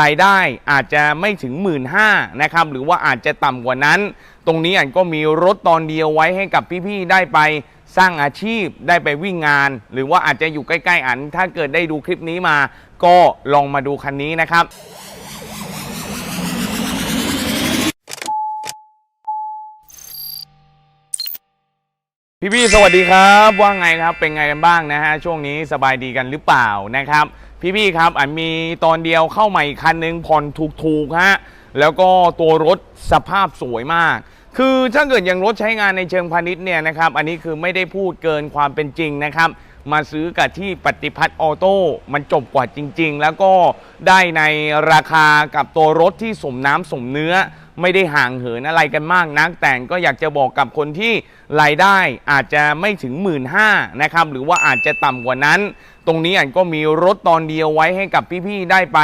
รายได้อาจจะไม่ถึง 1 5ื่นนะครับหรือว่าอาจจะต่ำกว่านั้น ตรงนี้อันก็มีรถตอนเดียวไว้ให้กับพี่ๆได้ไปสร้างอาชีพได้ไปวิ่งงาน หรือว่าอาจจะอยู่ใกล้ๆอัน ถ้าเกิดได้ดูคลิปนี้มา ก็ลองมาดูคันนี้นะครับพี่ๆสวัสดีครับ ว่าไงครับเป็นไงกันบ้างนะฮะช่วงนี้สบายดีกันหรือเปล่านะครับ พี่ๆครับอันมีตอนเดียวเข้าใหม่คันหนึ่งผ่อนถูกๆฮะแล้วก็ตัวรถสภาพสวยมาก คือถ้าเกิดอย่างรถใช้งานในเชิงพาณิชย์เนี่ยนะครับอันนี้คือไม่ได้พูดเกินความเป็นจริงนะครับ มาซื้อกับที่ปฏิพัฒน์ออโต้มันจบกว่าจริง ๆ แล้วก็ได้ในราคากับตัวรถที่สมน้ำสมเนื้อไม่ได้ห่างเหินอะไรกันมากนัก แต่ก็อยากจะบอกกับคนที่รายได้อาจจะไม่ถึง 1 5ื่นนะครับหรือว่าอาจจะต่ำกว่านั้น รงนี้อันก็มีรถตอนเดียวไว้ให้กับพี่ๆได้ไป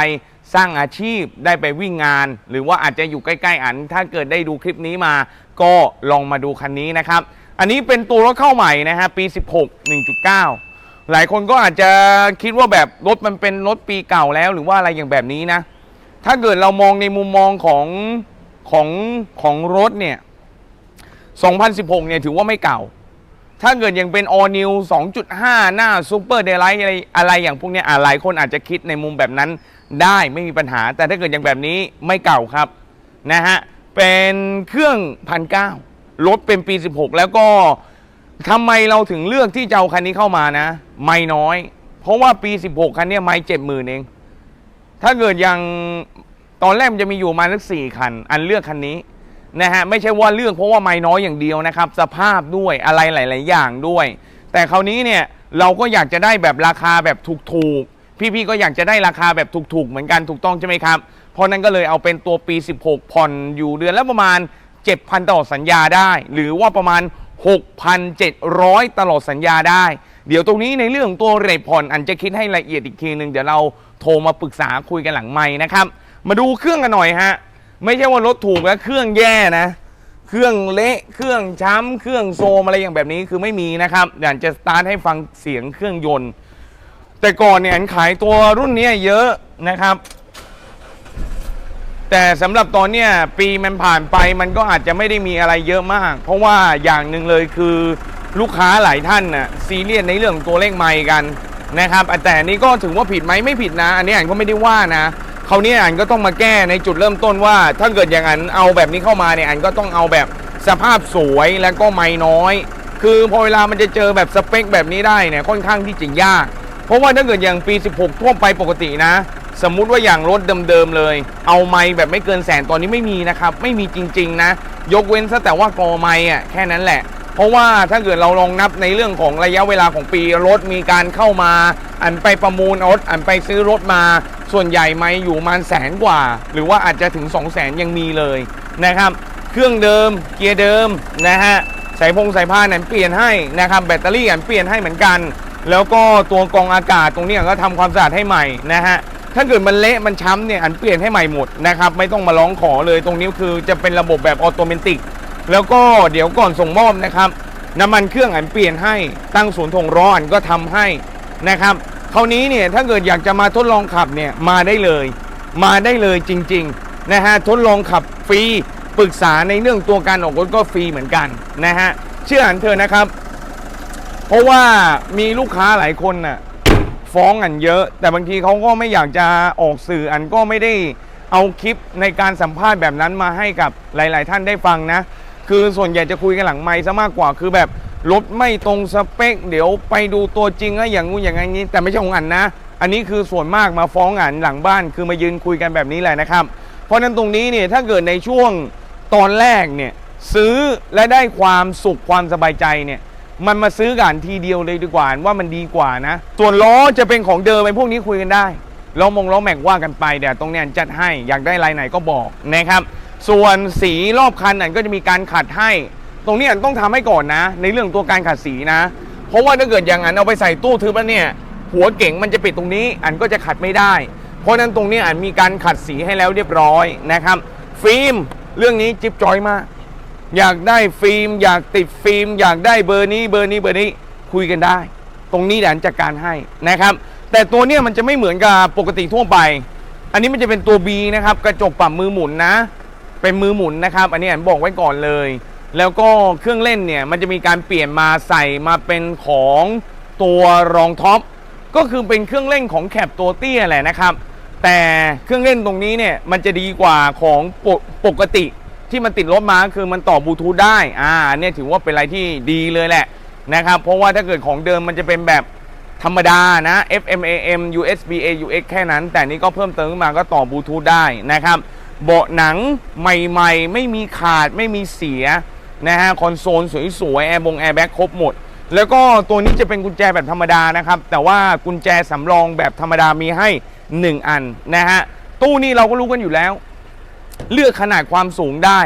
สร้างอาชีพได้ไปวิ่งงาน หรือว่าอาจจะอยู่ใกล้ๆอัน ถ้าเกิดได้ดูคลิปนี้มา ก็ลองมาดูคันนี้นะครับ อันนี้เป็นตัวรถเข้าใหม่นะฮะปี 16 1.9 หลายคนก็อาจจะคิดว่าแบบรถมันเป็นรถปีเก่าแล้ว หรือว่าอะไรอย่างแบบนี้นะ ถ้าเกิดเรามองในมุมมองของของของรถเนี่ย 2016 เนี่ยถือว่าไม่เก่า ถ้าเกิดยังเป็น all new 2.5 หน้า super daylight อะไรอะไรอย่างพวกเนี้ยอะหลายคนอาจจะคิดในมุมแบบนั้นได้ไม่มีปัญหา แต่ถ้าเกิดอย่างแบบนี้ไม่เก่าครับนะฮะเป็นเครื่องพันเก้ารถเป็นปี 16 แล้วก็ทำไมเราถึงเลือกที่จะเอาคันนี้เข้ามานะ ไม่น้อย เพราะว่าปี 16 คันเนี้ยไม่เจ็ดหมื่นเอง ถ้าเกิดยังตอนแรกมันจะมีอยู่มาสักสี่คัน อันเลือกคันนี้ นะฮะไม่ใช่ว่าเลือกเพราะว่าไม่น้อยอย่างเดียวนะครับ สภาพด้วยอะไรหลาย ๆ อย่างด้วย แต่คราวนี้เนี่ยเราก็อยากจะได้แบบราคาแบบถูกๆ พี่ๆก็อยากจะได้ราคาแบบถูกๆ เหมือนกันถูกต้องใช่ไหมครับ เพราะนั้นก็เลยเอาเป็นตัวปี 16 ผ่อนอยู่เดือนละประมาณ 7,000 ตลอดสัญญาได้ หรือว่าประมาณ 6,700 ตลอดสัญญาได้ เดี๋ยวตรงนี้ในเรื่องของตัวเรทผ่อนอันจะคิดให้ละเอียดอีกทีหนึ่งเดี๋ยวเราโทรมาปรึกษาคุยกันหลังไม้นะครับ มาดูเครื่องกันหน่อยฮะ ไม่ใช่ว่ารถถูกแล้วเครื่องแย่นะ เครื่องเละเครื่องช้ำเครื่องโซมอะไรอย่างแบบนี้คือไม่มีนะครับ อยากจะสตาร์ทให้ฟังเสียงเครื่องยนต์ แต่ก่อนเนี่ยอันขายตัวรุ่นนี้เยอะนะครับ แต่สำหรับตอนเนี้ยปีมันผ่านไปมันก็อาจจะไม่ได้มีอะไรเยอะมาก เพราะว่าอย่างหนึ่งเลยคือลูกค้าหลายท่านน่ะซีเรียสในเรื่องตัวเลขไมค์กันนะครับแต่นนี้ก็ถือว่าผิดไหมไม่ผิดนะ อันนี้อันก็ไม่ได้ว่านะ เขาวเนี่ยอันก็ต้องมาแก้ในจุดเริ่มต้นว่า ถ้าเกิดอย่างอันเอาแบบนี้เข้ามาเนี่ยอันก็ต้องเอาแบบสภาพสวยแล้วก็ไม้น้อย คือพอเวลามันจะเจอแบบสเปคแบบนี้ได้เนี่ยค่อนข้างที่จะยาก เพราะว่าถ้าเกิดอย่างปี 16 ทั่วไปปกตินะ สมมุติว่าอย่างรถเดิมๆเลย เอาไม้แบบไม่เกินแสนตอนนี้ไม่มีนะครับ ไม่มีจริงๆนะ ยกเว้นซะแต่ว่ากอไม้อะแค่นั้นแหละ เพราะว่าถ้าเกิดเราลองนับในเรื่องของระยะเวลาของปีรถมีการเข้ามา อันไปประมูลรถอันไปซื้อรถมา ส่วนใหญ่ไม่อยู่มาแสนกว่า หรือว่าอาจจะถึง 2 0 0แสนยังมีเลยนะครับ เครื่องเดิมเกียร์เดิมนะฮะสายพงสายพานอันเปลี่ยนให้นะครับแบตเตอรี่อันเปลี่ยนให้เหมือนกัน แล้วก็ตัวกองอากาศตรงนี้ก็ทำความสะอาดให้ใหม่นะฮะถ้าเกิดมันเละมันช้ำเนี่ยอันเปลี่ยนให้ใหม่หมดนะครับไม่ต้องมาร้องขอเลยตรงนี้คือจะเป็นระบบแบบออโตเมติก แล้วก็เดี๋ยวก่อนส่งมอบนะครับน้ำมันเครื่องอันเปลี่ยนให้ตั้งศูนย์ถงร้อนก็ทำให้นะครับคราวนี้เนี่ยถ้าเกิดอยากจะมาทดลองขับเนี่ยมาได้เลย มาได้เลยจริงๆนะฮะทดลองขับฟรีปรึกษาในเรื่องตัวการออกรถก็ฟรีเหมือนกันนะฮะเชื่ออันเธอะนะครับ เพราะว่ามีลูกค้าหลายคนน่ะฟ้องอันเยอะ แต่บางทีเขาก็ไม่อยากจะออกสื่ออันก็ไม่ได้เอาคลิปในการสัมภาษณ์แบบนั้นมาให้กับหลาย ๆ ท่านได้ฟังนะ คือส่วนใหญ่จะคุยกันหลังไมค์ซะมากกว่าคือแบบรถไม่ตรงสเปค เดี๋ยวไปดูตัวจริงแล้วอย่างงู้นอย่างนี้ แต่ไม่ใช่ของอันนะ อันนี้คือส่วนมากมาฟ้องอันหลังบ้าน คือมายืนคุยกันแบบนี้แหละนะครับ เพราะนั้นตรงนี้เนี่ยถ้าเกิดในช่วงตอนแรกเนี่ยซื้อและได้ความสุขความสบายใจเนี่ยมันมาซื้อกันทีเดียวเลยดีกว่าว่ามันดีกว่านะ ส่วนล้อจะเป็นของเดิมไอ้พวกนี้คุยกันได้ล้อมงล้อแม็กว่ากันไปเดี๋ยวตรงเนี้ยจัดให้อยากได้ลายไหนก็บอกนะครับ ส่วนสีรอบคันอันก็จะมีการขัดให้ ตรงนี้อันต้องทำให้ก่อนนะ ในเรื่องตัวการขัดสีนะ เพราะว่าถ้าเกิดอย่างนั้นเอาไปใส่ตู้ทึบแล้วเนี่ย หัวเก่งมันจะปิดตรงนี้ อันก็จะขัดไม่ได้ เพราะนั้นตรงนี้อันมีการขัดสีให้แล้วเรียบร้อยนะครับ ฟิล์มเรื่องนี้จิ๊บจอยมาก อยากได้ฟิล์ม อยากติดฟิล์ม อยากได้เบอร์นี้เบอร์นี้เบอร์นี้คุยกันได้ ตรงนี้แหละจัดการให้นะครับ แต่ตัวเนี้ยมันจะไม่เหมือนกับปกติทั่วไป อันนี้มันจะเป็นตัว B นะครับกระจกปรับมือหมุนนะ เป็นมือหมุนนะครับ อันนี้อันบอกไว้ก่อนเลย แล้วก็เครื่องเล่นเนี่ยมันจะมีการเปลี่ยนมาใส่มาเป็นของตัวรองท็อปก็คือเป็นเครื่องเล่นของแคปตัวเตี้ยแหละนะครับ แต่เครื่องเล่นตรงนี้เนี่ยมันจะดีกว่าของปกปกติที่มันติดรถมาคือมันต่อบลูทูธได้อ่าเนี่ยถือว่าเป็นอะไรที่ดีเลยแหละนะครับเพราะว่าถ้าเกิดของเดิมมันจะเป็นแบบธรรมดานะ FM AM USB AUX แค่นั้น แต่นี้ก็เพิ่มเติมขึ้นมาก็ต่อบลูทูธได้นะครับ เบาะหนังใหม่ๆ ไม่มีขาดไม่มีเสียนะฮะคอนโซลสวยๆแอร์บงแอร์แบ็กครบหมด แล้วก็ตัวนี้จะเป็นกุญแจแบบธรรมดานะครับ แต่ว่ากุญแจสำรองแบบธรรมดามีให้ 1 อันนะฮะตู้นี้เราก็รู้กันอยู่แล้ว เลือกขนาดความสูงได้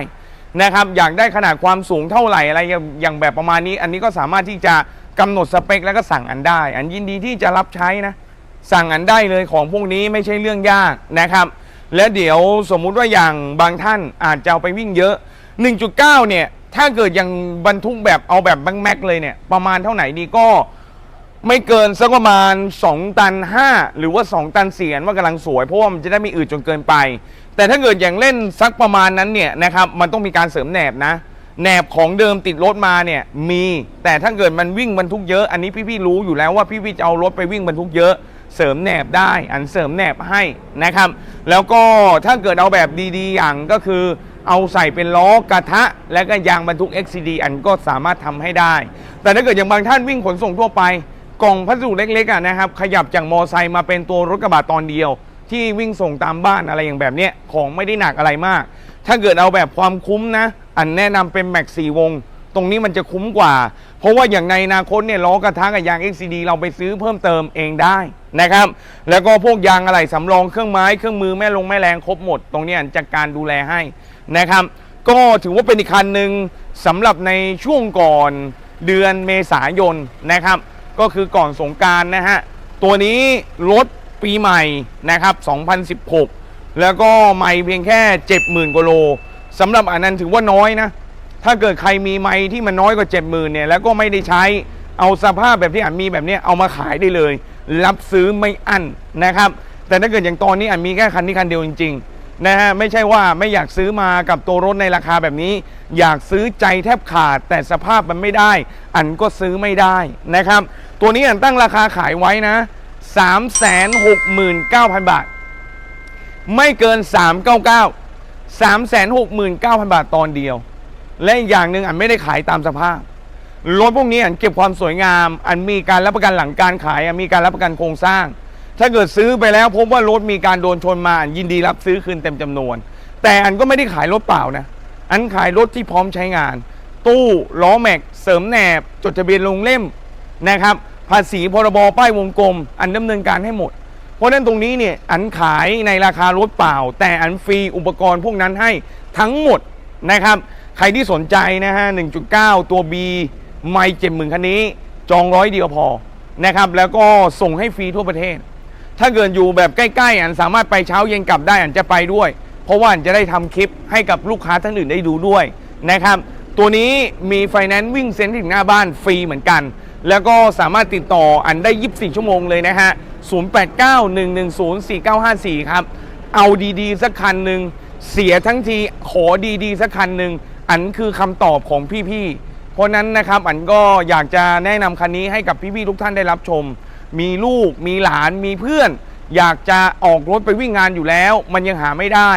นะครับอยากได้ขนาดความสูงเท่าไหร่อะไรอย่างอย่างแบบประมาณนี้ อันนี้ก็สามารถที่จะกำหนดสเปค แล้วก็สั่งอันได้ อันยินดีที่จะรับใช้นะสั่งอันได้เลยของพวกนี้ไม่ใช่เรื่องยากนะครับ และเดี๋ยวสมมุติว่าอย่างบางท่านอาจจะเอาไปวิ่งเยอะ 1.9 เนี่ย ถ้าเกิดยังบรรทุกแบบเอาแบบแม็กเลยเนี่ย ประมาณเท่าไหร่ดีก็ไม่เกินสักประมาณ 2 ตัน 5 หรือว่า 2 ตันเสียนว่ากำลังสวยเพราะว่ามันจะได้ไม่อืดจนเกินไป แต่ถ้าเกิดอย่างเล่นสักประมาณนั้นเนี่ยนะครับมันต้องมีการเสริมแหนบนะแหนบของเดิมติดรถมาเนี่ยมี แต่ถ้าเกิดมันวิ่งบรรทุกเยอะ อันนี้พี่ๆรู้อยู่แล้วว่าพี่ๆจะเอารถไปวิ่งบรรทุกเยอะ เสริมแหนบได้ อันเสริมแหนบให้นะครับ แล้วก็ถ้าเกิดเอาแบบดีๆ อย่างก็คือเอาใส่เป็นล้อกระทะ และก็ยางบรรทุก XCD อันก็สามารถทำให้ได้ แต่ถ้าเกิดอย่างบางท่านวิ่งขนส่งทั่วไป กล่องพัสดุเล็กๆะนะครับ ขยับจากมอไซค์มาเป็นตัวรถกระบะตอนเดียว ที่วิ่งส่งตามบ้านอะไรอย่างแบบเนี้ยของไม่ได้หนักอะไรมาก ถ้าเกิดเอาแบบความคุ้มนะ อันแนะนำเป็นแม็กสี่วง ตรงนี้มันจะคุ้มกว่า เพราะว่าอย่างในอนาคตเนี่ยล้อกระทะกับยาง XCD เราไปซื้อเพิ่มเติมเองได้นะครับ แล้วก็พวกยางอะไหล่สำรองเครื่องไม้เครื่องมือแม่ลงแม่แรงครบหมด ตรงนี้จัดการดูแลให้นะครับ ก็ถือว่าเป็นอีกคันหนึ่งสำหรับในช่วงก่อนเดือนเมษายนนะครับ ก็คือก่อนสงการนะฮะตัวนี้รถปีใหม่นะครับ 2016 แล้วก็ไม่เพียงแค่ 70,000กว่าโลสำหรับอันนั้นถือว่าน้อยนะ ถ้าเกิดใครมีไม้ที่มันน้อยกว่า70,000เนี่ยแล้วก็ไม่ได้ใช้เอาสภาพแบบที่อันมีแบบนี้เอามาขายได้เลย รับซื้อไม่อั้นนะครับ แต่ถ้าเกิดอย่างตอนนี้อันมีแค่คันนี้คันเดียวจริงๆนะฮะไม่ใช่ว่าไม่อยากซื้อมากับตัวรถในราคาแบบนี้ อยากซื้อใจแทบขาด แต่สภาพมันไม่ได้ อันก็ซื้อไม่ได้นะครับ ตัวนี้อันตั้งราคาขายไว้นะ 369,000 บาท ไม่เกิน 399 369,000 บาทตอนเดียว และอีกอย่างหนึ่งอันไม่ได้ขายตามสภาพรถพวกนี้อันเก็บความสวยงาม อันมีการรับประกันหลังการขายอันมีการรับประกันโครงสร้าง ถ้าเกิดซื้อไปแล้วพบว่ารถมีการโดนชนมาอันยินดีรับซื้อคืนเต็มจำนวน แต่อันก็ไม่ได้ขายรถเปล่านะอันขายรถที่พร้อมใช้งาน ตู้ล้อแม็กเสริมแหนบ จดทะเบียนลงเล่มนะครับภาษีพรบป้ายวงกลม อันดำเนินการให้หมด เพราะฉะนั้นตรงนี้เนี่ยอันขายในราคารถเปล่า แต่อันฟรีอุปกรณ์พวกนั้นให้ทั้งหมดนะครับ ครที่สนใจนะฮะ 1.9 ตัว B ไม่เจ็ดหมื่นคันนี้ จองร้อยเดียวพอนะครับ แล้วก็ส่งให้ฟรีทั่วประเทศ ถ้าเกิดอยู่แบบใกล้ๆ อันสามารถไปเช้าเย็นกลับได้อันจะไปด้วย เพราะว่าอันจะได้ทำคลิปให้กับลูกค้าท่านอื่นได้ดูด้วยนะครับ ตัวนี้มีไฟแนนซ์วิ่งเซ็นถึงหน้าบ้านฟรีเหมือนกัน แล้วก็สามารถติดต่ออันได้ 24 ชั่วโมงเลยนะฮะ 0891104954 ครับ เอาดีๆ สักคันหนึ่งเสียทั้งทีขอดีๆ สักคันหนึ่ง อันคือคำตอบของพี่ๆเพราะนั้นนะครับอันก็อยากจะแนะนำคันนี้ให้กับพี่ๆทุกท่านได้รับชม มีลูกมีหลานมีเพื่อน อยากจะออกรถไปวิ่งงานอยู่แล้ว มันยังหาไม่ได้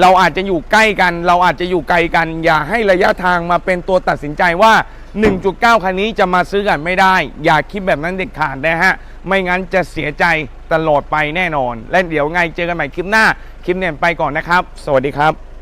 เราอาจจะอยู่ใกล้กัน เราอาจจะอยู่ไกลกัน อย่าให้ระยะทางมาเป็นตัวตัดสินใจว่า 1.9 คันนี้จะมาซื้อกันไม่ได้ อย่าคิดแบบนั้นเด็ดขาดนะฮะ ไม่งั้นจะเสียใจตลอดไปแน่นอน และเดี๋ยวไงเจอกันใหม่คลิปหน้า คลิปเนี่ยไปก่อนนะครับ สวัสดีครับ